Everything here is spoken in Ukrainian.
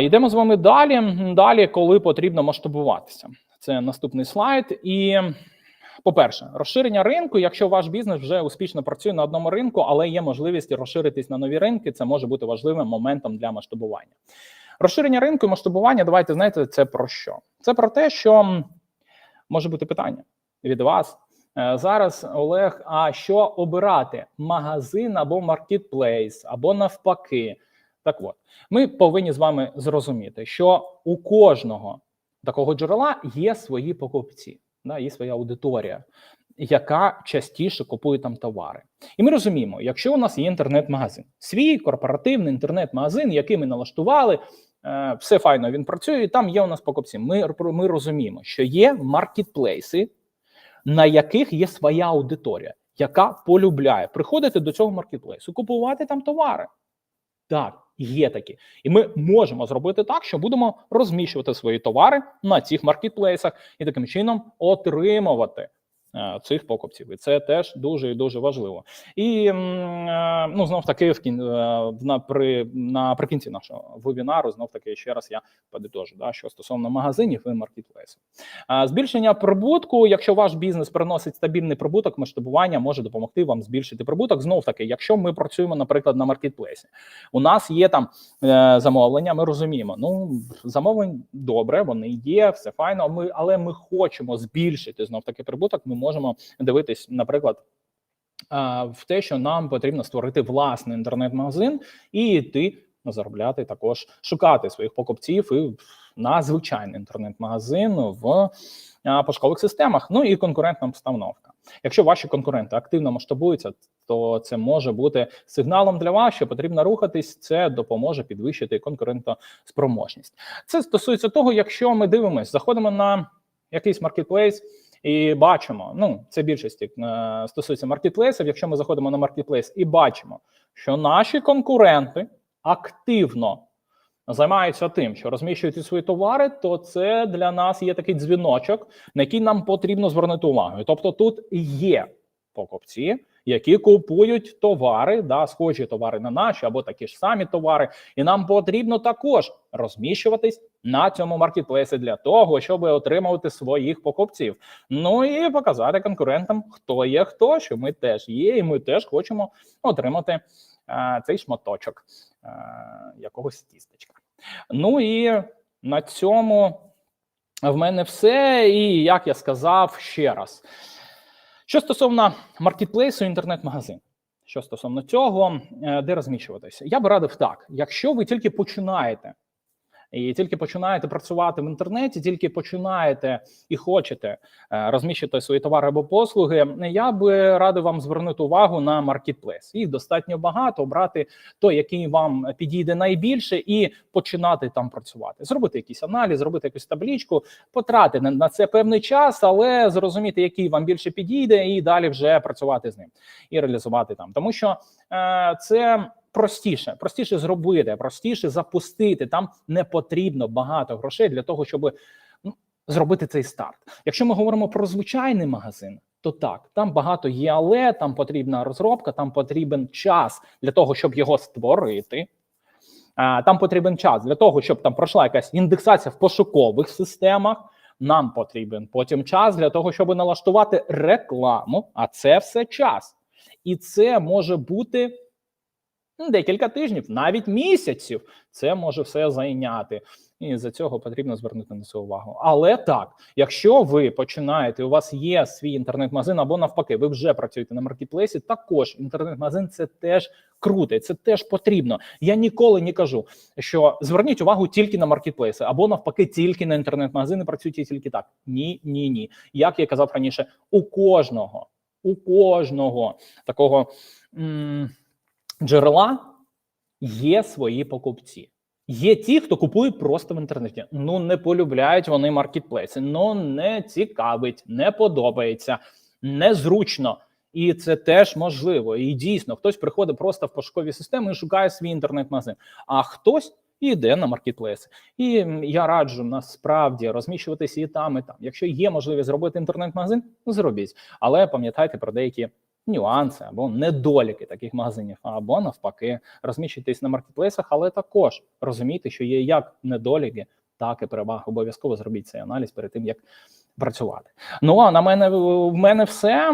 Йдемо з вами далі. Далі, коли потрібно масштабуватися. Це наступний слайд. І, по-перше, розширення ринку. Якщо ваш бізнес вже успішно працює на одному ринку, але є можливість розширитись на нові ринки, це може бути важливим моментом для масштабування. Розширення ринку і масштабування, давайте знаєте, це про що? Це про те, що може бути питання від вас. Е, Зараз Олег, а що обирати? Магазин або маркетплейс, або навпаки. Так от, ми повинні з вами зрозуміти, що у кожного такого джерела є свої покупці, да, є своя аудиторія, яка частіше купує там товари. І ми розуміємо, якщо у нас є інтернет-магазин, свій корпоративний інтернет-магазин, який ми налаштували, е, все файно він працює, і там є у нас покупці. Ми, ми розуміємо, що є маркетплейси, на яких є своя аудиторія, яка полюбляє приходити до цього маркетплейсу, купувати там товари. Так, є такі, і ми можемо зробити так, що будемо розміщувати свої товари на цих маркетплейсах і таким чином отримувати цих покупців. І це теж дуже і дуже важливо. І е, ну знов таки в кін, е, при наприкінці нашого вебінару, знов таки ще раз я подитожу, да, що стосовно магазинів і маркетплейсів. Збільшення прибутку, якщо ваш бізнес приносить стабільний прибуток, масштабування може допомогти вам збільшити прибуток. Знов таки, якщо ми працюємо, наприклад, на маркетплейсі, у нас є там е, замовлення. Ми розуміємо, ну замовлень добре, вони є, все файно. Ми але ми хочемо збільшити знов таки прибуток. Ми можемо дивитись, наприклад. В те, що нам потрібно створити власний інтернет-магазин і йти заробляти також шукати своїх покупців і на звичайний інтернет-магазин в а, пошукових системах. Ну і конкурентна обстановка. Якщо ваші конкуренти активно масштабуються, то це може бути сигналом для вас, що потрібно рухатись. Це допоможе підвищити конкурентоспроможність. Це стосується того, якщо ми дивимося, заходимо на якийсь маркетплейс. І бачимо, ну це більшості е, стосується маркетплейсів. Якщо ми заходимо на маркетплейс і бачимо, що наші конкуренти активно займаються тим, що розміщують свої товари, то це для нас є такий дзвіночок, на який нам потрібно звернути увагу. Тобто, тут є покупці, які купують товари, да, схожі товари на наші або такі ж самі товари, і нам потрібно також розміщуватись на цьому маркетплейсі для того, щоб отримувати своїх покупців. Ну і показати конкурентам, хто є, хто що ми теж є, і ми теж хочемо отримати е, цей шматочок е, якогось тістечка. Ну і на цьому в мене все. І як я сказав ще раз. Що стосовно маркетплейсу, інтернет-магазин, що стосовно цього, е, де розміщуватися, я би радив так: якщо ви тільки починаєте і тільки починаєте працювати в інтернеті, тільки починаєте і хочете е, розміщити свої товари або послуги, я би радив вам звернути увагу на маркетплейс. Їх достатньо багато, обрати той, який вам підійде найбільше, і починати там працювати. Зробити якийсь аналіз, зробити якусь таблічку, потратити на це певний час, але зрозуміти, який вам більше підійде, і далі вже працювати з ним і реалізувати там, тому що е, це простіше, простіше зробити, простіше запустити. Там не потрібно багато грошей для того, щоб ну, зробити цей старт. Якщо ми говоримо про звичайний магазин, то так, там багато є, але там потрібна розробка, там потрібен час для того, щоб його створити. Там потрібен час для того, щоб там пройшла якась індексація в пошукових системах. Нам потрібен потім час для того, щоб налаштувати рекламу, а це все час. І це може бути декілька тижнів, навіть місяців. Це може все зайняти. І за цього потрібно звернути на це увагу. Але так, якщо ви починаєте, у вас є свій інтернет-магазин, або навпаки, ви вже працюєте на маркетплейсі, також інтернет-магазин це теж круто, це теж потрібно. Я ніколи не кажу, що зверніть увагу тільки на маркетплейси, або навпаки, тільки на інтернет-магазини, працюйте тільки так. Ні, ні, ні. Як я казав раніше, у кожного, у кожного такого м- джерела є свої покупці. Є ті, хто купує просто в інтернеті. Ну не полюбляють вони маркетплейси, ну не цікавить, не подобається, незручно. І це теж можливо. І дійсно, хтось приходить просто в пошукові системи і шукає свій інтернет-магазин, а хтось йде на маркетплейси. І я раджу насправді розміщуватися і там, і там. Якщо є можливість зробити інтернет-магазин, зробіть. Але пам'ятайте про деякі нюанси або недоліки таких магазинів, або навпаки, розміщуйтесь на маркетплейсах, але також розумійте, що є як недоліки, так і переваги. Обов'язково зробіть цей аналіз перед тим, як працювати. Ну а на мене в мене все.